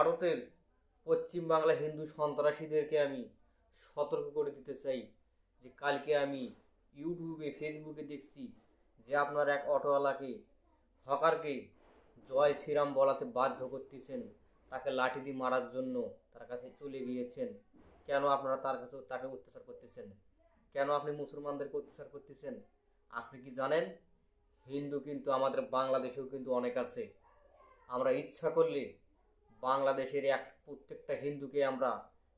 ভারতের পশ্চিমবাংলা হিন্দু সন্ত্রাসীদেরকে আমি সতর্ক করে দিতে চাই যে কালকে আমি ইউটিউবে, ফেসবুকে দেখছি যে আপনার এক অটোওয়ালাকে, হকারকে জয় শ্রীরাম বলাতে বাধ্য করতেছেন। তাকে লাঠি দিয়ে মারার জন্য তার কাছে চলে গিয়েছেন। কেন আপনারা তার কাছে, তাকে অত্যাচার করতেছেন? কেন আপনি মুসলমানদেরকে অত্যাচার করতেছেন? আপনি কি জানেন? হিন্দু কিন্তু আমাদের বাংলাদেশেও কিন্তু অনেক আছে। আমরা ইচ্ছা করলে বাংলাদেশের এক প্রত্যেকটা হিন্দুকে আমরা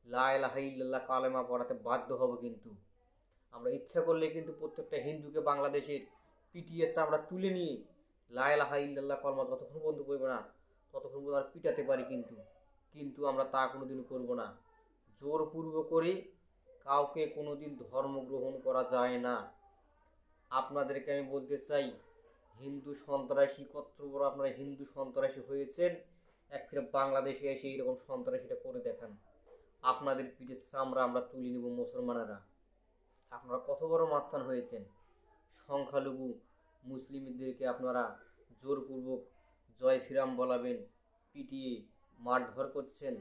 লাইলাহাইল্লাহ কালেমা পড়াতে বাধ্য হব কিন্তু। আমরা ইচ্ছা করলে কিন্তু প্রত্যেকটা হিন্দুকে বাংলাদেশের পিটিএস আমরা তুলে নিয়ে লাইলাহাইল্লাহ কলমা যতক্ষণ পর্যন্ত করব না, ততক্ষণ পর্যন্ত আমরা পিটাতে পারি কিন্তু। কিন্তু আমরা তা কোনোদিন করব না। জোরপূর্ব করে কাউকে কোনোদিন ধর্ম গ্রহণ করা যায় না। আপনাদেরকে আমি বলতে চাই, হিন্দু সন্ত্রাসী কত বড় আপনারা হিন্দু সন্ত্রাসী হয়েছেন এক ফিরে বাংলাদেশে এসে এইরকম সন্ত্রাসীটা করে দেখান। আপনাদের পিঠে চামড়া আমরা তুলে নেব মুসলমানেরা। আপনারা কত বড় মাস্তান হয়েছেন। সংখ্যালঘু মুসলিমদেরকে আপনারা জোরপূর্বক জয় শ্রীরাম বলাবেন, পিটিয়ে মারধর করছেন।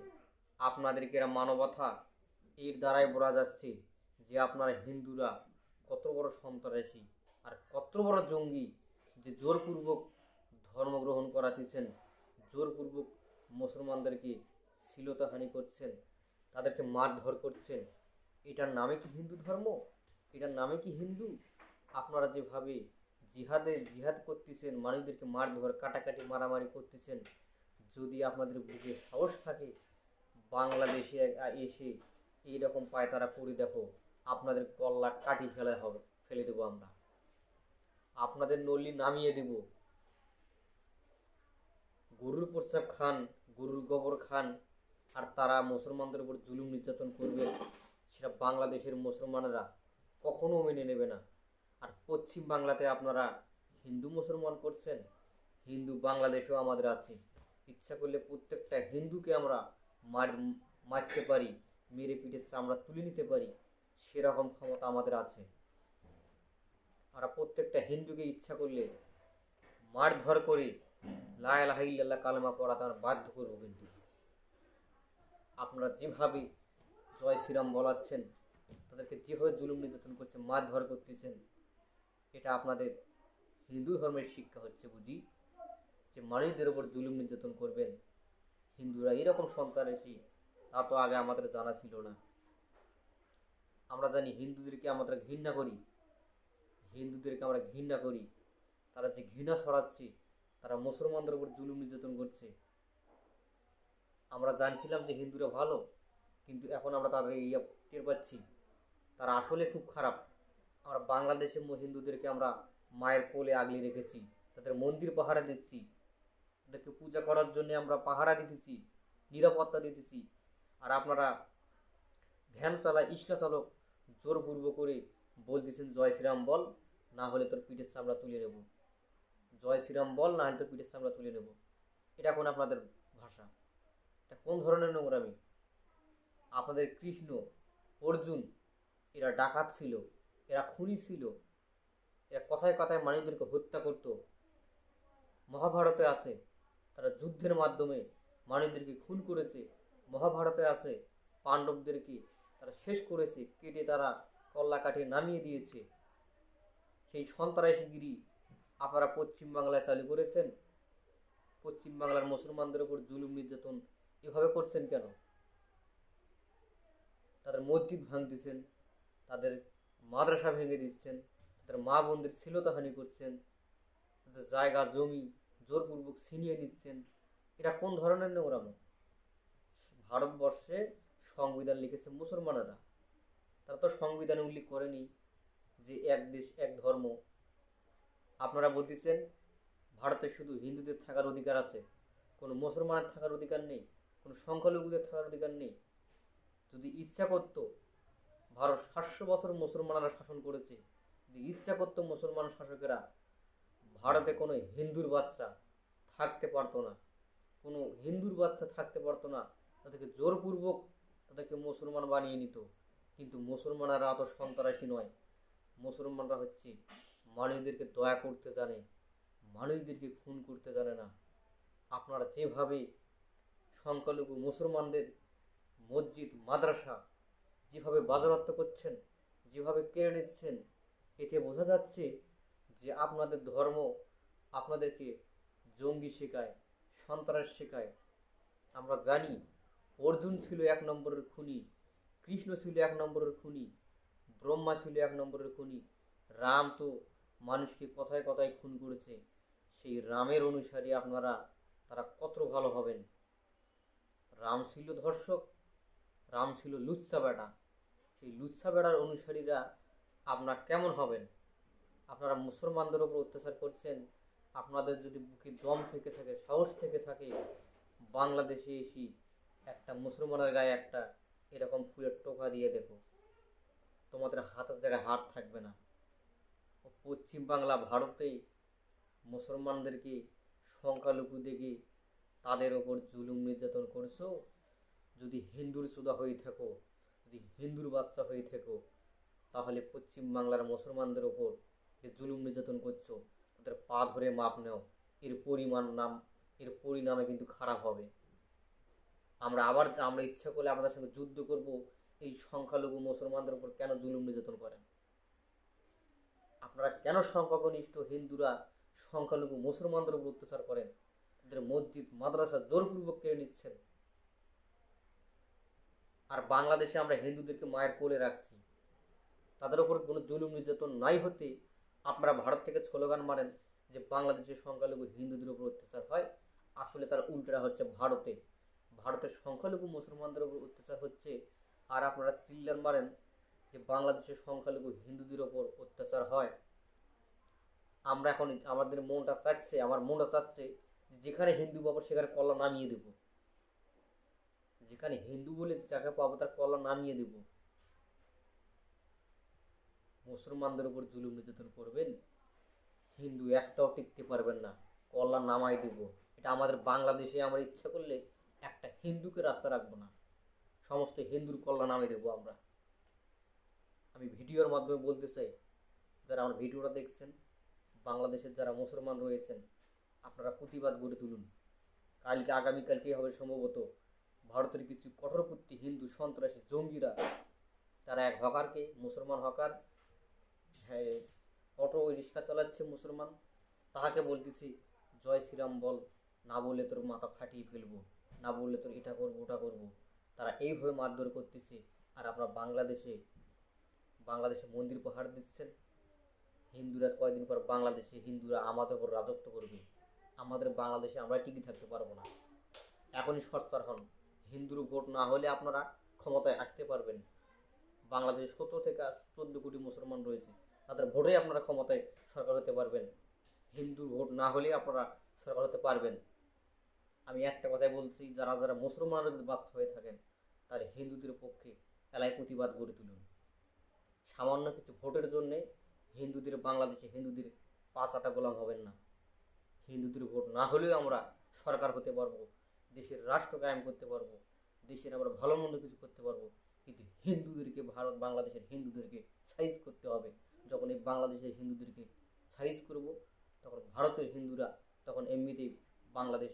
আপনাদেরকে এরা মানবতা এর দ্বারাই বলা যাচ্ছে যে আপনারা হিন্দুরা কত বড় সন্ত্রাসী আর কত বড় জঙ্গি যে জোরপূর্বক ধর্মগ্রহণ করাতেছেন, জোরপূর্বক মুসলমানদেরকে শ্লীলতাহানি করছেন, তাদেরকে মারধর করছেন। এটার নামে কি হিন্দু ধর্ম? এটার নামে কি হিন্দু? আপনারা যেভাবে জিহাদে জিহাদ করতেছেন, মানুষদেরকে মারধর, কাটাকাটি, মারামারি করতেছেন, যদি আপনাদের বুকে সাহস থাকে, বাংলাদেশে এসে এইরকম পায়তারা করে দেখো, আপনাদের কল্লা কাটি ফেলে হবে, ফেলে দেবো আমরা। আপনাদের নল্লি নামিয়ে দেব। গরুর প্রস্রাব খান গরুর গোবর খান আর তারা মুসলমানদের উপর জুলুম নির্যাতন করবে, সেটা বাংলাদেশের মুসলমানেরা কখনো মেনে নেবে না। আর পশ্চিম বাংলাতে আপনারা হিন্দু মুসলমান করছেন, হিন্দু বাংলাদেশেও আমাদের আছে। ইচ্ছা করলে প্রত্যেকটা হিন্দুকে আমরা মার, মারতে পারি, মেরে পিঠে আমরা তুলে নিতে পারি, সেরকম ক্ষমতা আমাদের আছে। আমরা প্রত্যেকটা হিন্দুকে ইচ্ছা করলে মারধর করে লাইলাহাইল্লাহ কালেমা পড়া তার বাধ্য করব কিন্তু। আপনারা যেভাবে জয় শ্রীরাম বলাচ্ছেন, তাদেরকে যেভাবে জুলুম নির্যাতন করছেন মারধর করতেছেন, এটা আপনাদের হিন্দু ধর্মের শিক্ষা হচ্ছে বুঝি, যে মানুষদের ওপর জুলুম নির্যাতন করবেন। হিন্দুরা এরকম সন্ত্রাসী তা তো আগে আমাদের জানা ছিল না। আমরা জানি হিন্দুদেরকে আমরা ঘৃণা করি। হিন্দুদেরকে আমরা ঘৃণা করি। তারা যে ঘৃণা ছড়াচ্ছে তারা মুসলমানদের উপর জুলুম নির্যাতন করছে। আমরা জানছিলাম যে হিন্দুরা ভালো, কিন্তু এখন আমরা তাদের ইয়ে টের পাচ্ছি। তারা আসলে খুব খারাপ। আমরা বাংলাদেশের হিন্দুদেরকে আমরা মায়ের কোলে আগলে রেখেছি, তাদের মন্দির পাহারা দিচ্ছি, তাদেরকে পূজা করার জন্য আমরা পাহারা দিতেছি, নিরাপত্তা দিতেছি। আর আপনারা ভ্যান চালা ইস্কা চালক জোরপূর্ব করে বলতেছেন, জয় শ্রীরাম বল, না হলে তোর পিঠের চামড়া তুলে নেব। জয় শ্রীরাম বল, না তোর পিঠের চামড়া তুলে নেব। এটা কোন আপনাদের ভাষা? এটা কোন ধরনের নোংরামি আপনাদের কৃষ্ণ, অর্জুন, এরা ডাকাত ছিল, এরা খুনি ছিল, এরা কথায় কথায় মানুষদেরকে হত্যা করত। মহাভারতে আছে, তারা যুদ্ধের মাধ্যমে মানুষদেরকে খুন করেছে। মহাভারতে আছে, পাণ্ডবদেরকে তারা শেষ করেছে, কেটে তারা কল্লা কাঠে নামিয়ে দিয়েছে। সেই সন্ত্রাসীগিরি আপনারা পশ্চিমবাংলায় চালু করেছেন পশ্চিমবাংলার মুসলমানদের উপর জুলুম নির্যাতন এভাবে করছেন কেন? তাদের মসজিদ ভাঙতেছেন, তাদের মাদ্রাসা ভেঙে দিচ্ছেন, তাদের মা বোনদের শ্লীলতাহানি করছেন, তাদের জায়গা, জমি জোরপূর্বক ছিনিয়ে নিচ্ছেন। এটা কোন ধরনের নোংরামো? ভারতবর্ষে সংবিধান লিখেছে মুসলমানেরা। তারা তো সংবিধানে উল্লেখ করেনি যে এক দেশ, এক ধর্ম আপনারা বলতেছেন, ভারতে শুধু হিন্দুদের থাকার অধিকার আছে, কোনো মুসলমানের থাকার অধিকার নেই, কোনো সংখ্যালঘুদের থাকার অধিকার নেই। যদি ইচ্ছা করতো ভারত সাতশো বছর মুসলমানরা শাসন করেছে, যদি ইচ্ছা করতো মুসলমান শাসকেরা ভারতে কোনো হিন্দুর বাচ্চা থাকতে পারতো না, কোনো হিন্দুর বাচ্চা থাকতে পারতো না, তাদেরকে জোরপূর্বক তাদেরকে মুসলমান বানিয়ে নিত। কিন্তু মুসলমানরা অত সন্ত্রাসী নয়, মুসলমানরা হচ্ছে মানুষদেরকে দয়া করতে জানে, মানুষদেরকে খুন করতে জানে না। আপনারা যেভাবে সংখ্যালঘু মুসলমানদের মসজিদ, মাদ্রাসা যেভাবে বাজারত্ব করছেন, যেভাবে কেড়ে নিচ্ছেন, এতে বোঝা যাচ্ছে যে আপনাদের ধর্ম আপনাদেরকে জঙ্গি শেখায়, সন্ত্রাস শেখায়। আমরা জানি অর্জুন ছিল এক নম্বরের খুনি, কৃষ্ণ ছিল এক নম্বরের খুনি, ব্রহ্মা ছিল এক নম্বরের খুনি, রাম তো মানুষকে কথায় কথায় খুন করেছে, সেই রামের অনুসারী আপনারা, তারা কত ভালো হবেন। রাম ছিল ধর্ষক, রাম ছিল লুচ্ছা বেটা সেই লুচ্ছা বেড়ার অনুসারীরা আপনার কেমন হবেন? আপনারা মুসলমানদের ওপর অত্যাচার করছেন, আপনাদের যদি বুকে দম থেকে থাকে, সাহস থেকে থাকে, বাংলাদেশে এসে একটা মুসলমানের গায়ে একটা এরকম ফুলের টোকা দিয়ে দেখো। তোমাদের হাতের জায়গায় হাত থাকবে না। ও পশ্চিম বাংলা ভারতেই মুসলমানদেরকে সংখ্যালঘু দেখে তাদের ওপর জুলুম নির্যাতন করছ? যদি হিন্দুর সুদা হয়ে থাকো, যদি হিন্দুর বাচ্চা হয়ে থাকো, তাহলে পশ্চিম বাংলার মুসলমানদের ওপর যে জুলুম নির্যাতন করছ, তাদের পা ধরে মাপ নেও। এর পরিমাণ নাম, এর পরিণামে কিন্তু খারাপ হবে। আমরা আবার আমরা ইচ্ছা করলে আমাদের সঙ্গে যুদ্ধ করব, এই সংখ্যালঘু মুসলমানদের উপর কেন জুলুম নির্যাতন করেন? আপনারা কেন সংখ্যাগরিষ্ঠ হিন্দুরা সংখ্যালঘু মুসলমানদের উপর অত্যাচার করেন? তাদের মসজিদ, মাদ্রাসা জোরপূর্বক কেড়ে নিচ্ছেন। আর বাংলাদেশে আমরা হিন্দুদেরকে মায়ের কোলে রাখছি। তাদের উপর কোনো জুলুম নির্যাতন নাই হতে আপনারা ভারত থেকে স্লোগান মারেন যে বাংলাদেশের সংখ্যালঘু হিন্দুদের উপর অত্যাচার হয়। আসলে তার উল্টা হচ্ছে ভারতে। ভারতের সংখ্যালঘু মুসলমানদের উপর অত্যাচার হচ্ছে। আর আপনারা চিল্লার মারেন যে বাংলাদেশের সংখ্যালঘু হিন্দুদের ওপর অত্যাচার হয়। আমরা এখন আমাদের মনটা চাচ্ছে, আমার মনটা চাচ্ছে যেখানে হিন্দু পাবো সেখানে কল্লা নামিয়ে দেব। যেখানে হিন্দু বলে যাকে পাবো তার কল্লা নামিয়ে দেব। মুসলমানদের উপর জুলুম নির্যাতন করবেন, হিন্দু একটাও টিকতে পারবেন না কল্লা নামাই দেব। এটা আমাদের বাংলাদেশে আমরা ইচ্ছা করলে একটা হিন্দুকে রাস্তা রাখব না। সমস্ত হিন্দুর কল্লা নামে দেবো আমরা। আমি ভিডিওর মাধ্যমে বলতে চাই, যারা আমার ভিডিওটা দেখছেন, বাংলাদেশের যারা মুসলমান রয়েছেন, আপনারা প্রতিবাদ গড়ে তুলুন। কালকে, আগামীকালকে হবে সম্ভবত ভারতের কিছু কঠোরপন্থী, হিন্দু, সন্ত্রাসী, জঙ্গিরা, তারা এক হকারকে, মুসলমান হকার হ্যাঁ অটো রিক্সা চালাচ্ছে মুসলমান, তাহাকে বলতেছি, জয় শ্রীরাম বল, না বললে তোর মাথা ফাটিয়ে ফেলব, না বললে তোর এটা করব, ওটা করব। তারা এইভাবে মারধর করতেছে, আর আপনারা বাংলাদেশে বাংলাদেশে মন্দির পাহাড় দিচ্ছেন। হিন্দুরা কয়েকদিন পর বাংলাদেশে হিন্দুরা আমাদের উপর রাজত্ব করবে। আমাদের বাংলাদেশে আমরা টিকে থাকতে পারব না। এখনই সচ্চার হন। হিন্দুর ভোট না হলে আপনারা ক্ষমতায় আসতে পারবেন বাংলাদেশে সতেরো থেকে চোদ্দ কোটি মুসলমান রয়েছে। তাদের ভোটে আপনারা ক্ষমতায় সরকার হতে পারবেন। হিন্দুর ভোট না হলে আপনারা সরকার হতে পারবেন আমি একটা কথাই বলছি, যারা যারা মুসলমানরা বাচ্চা হয়ে থাকেন তাহলে হিন্দুদের পক্ষে এলাকায় প্রতিবাদ গড়ে তুলুন। সামান্য কিছু ভোটের জন্যে হিন্দুদের, বাংলাদেশে হিন্দুদের পাঁচ আটা গোলাম হবেন না। হিন্দুদের ভোট না হলেও আমরা সরকার হতে পারব, দেশের রাষ্ট্র কায়েম করতে পারব, দেশের আমরা ভালো মন্দ কিছু করতে পারব, কিন্তু হিন্দুদেরকে, ভারত, বাংলাদেশের হিন্দুদেরকে সাইজ করতে হবে। যখন এই বাংলাদেশের হিন্দুদেরকে সাইজ করব, তখন ভারতের হিন্দুরা, তখন এমনিতেই বাংলাদেশ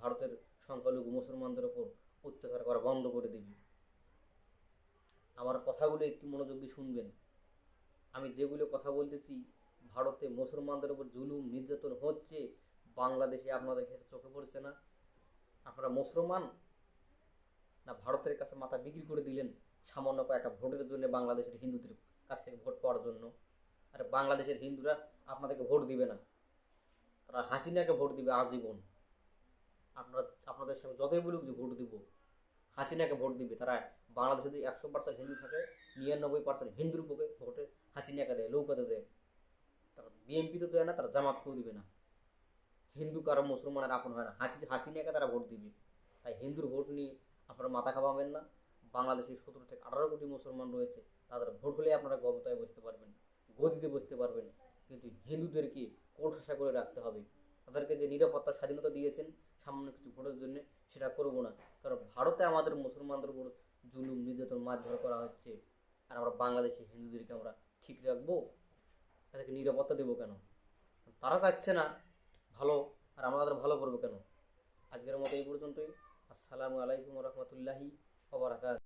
ভারতের সংখ্যালঘু মুসলমানদের ওপর অত্যাচার করা বন্ধ করে দেবে। কথাগুলো একটু মনোযোগ দিয়ে শুনবেন। আমি যেগুলো কথা বলতেছি, ভারতে মুসলমানদের উপর জুলুম, নির্যাতন হচ্ছে, বাংলাদেশে আপনাদের কাছে চোখে পড়ছে না। আপনারা মুসলমান? না ভারতের কাছে মাথা বিক্রি করে দিলেন সামান্য কয়েকটা ভোটের জন্য বাংলাদেশের হিন্দুদের কাছ থেকে ভোট পাওয়ার জন্য? আর বাংলাদেশের হিন্দুরা আপনাদেরকে ভোট দিবে না। তারা হাসিনাকে ভোট দিবে আজীবন। আপনারা, আপনাদের সামনে যতই বলুক যে ভোট দিব, হাসিনাকে ভোট দিবে। তারা বাংলাদেশে যদি একশো পার্সেন্ট হিন্দু থাকে, নিরানব্বই পার্সেন্ট হিন্দুর পক্ষে ভোটে হাসিনাকে দেয়, লৌকাতে দেয় তারা বিএনপি তো দেয় না তারা জামাতকেও দিবে না। হিন্দু কারও মুসলমানের আপন হয় না। হাসি হাসিনাকে তারা ভোট দিবে। তাই হিন্দুর ভোট নিয়ে আপনারা মাথা খাওয়াবেন না। বাংলাদেশে সতেরো থেকে আঠারো কোটি মুসলমান রয়েছে, তাদের ভোট হলে আপনারা ক্ষমতায় বসতে পারবেন, গদিতে বসতে পারবেন। কিন্তু হিন্দুদেরকে কোণঠাসা করে রাখতে হবে। তাদেরকে যে নিরাপত্তা, স্বাধীনতা দিয়েছেন সামান্য কিছু ভোটের জন্য, সেটা করব না। কারণ ভারতে আমাদের মুসলমানদের উপর জুলুম নির্যাতন মারধর করা হচ্ছে। আর আমরা বাংলাদেশে হিন্দুদেরকে আমরা ঠিক রাখব, তাদেরকে নিরাপত্তা দেবো কেন? তারা চাচ্ছে না ভালো, আর আমরা তাদের ভালো করব কেন? আজকের মতো এই পর্যন্তই। আসসালামু আলাইকুম রহমতুল্লাহি ওবরাকাত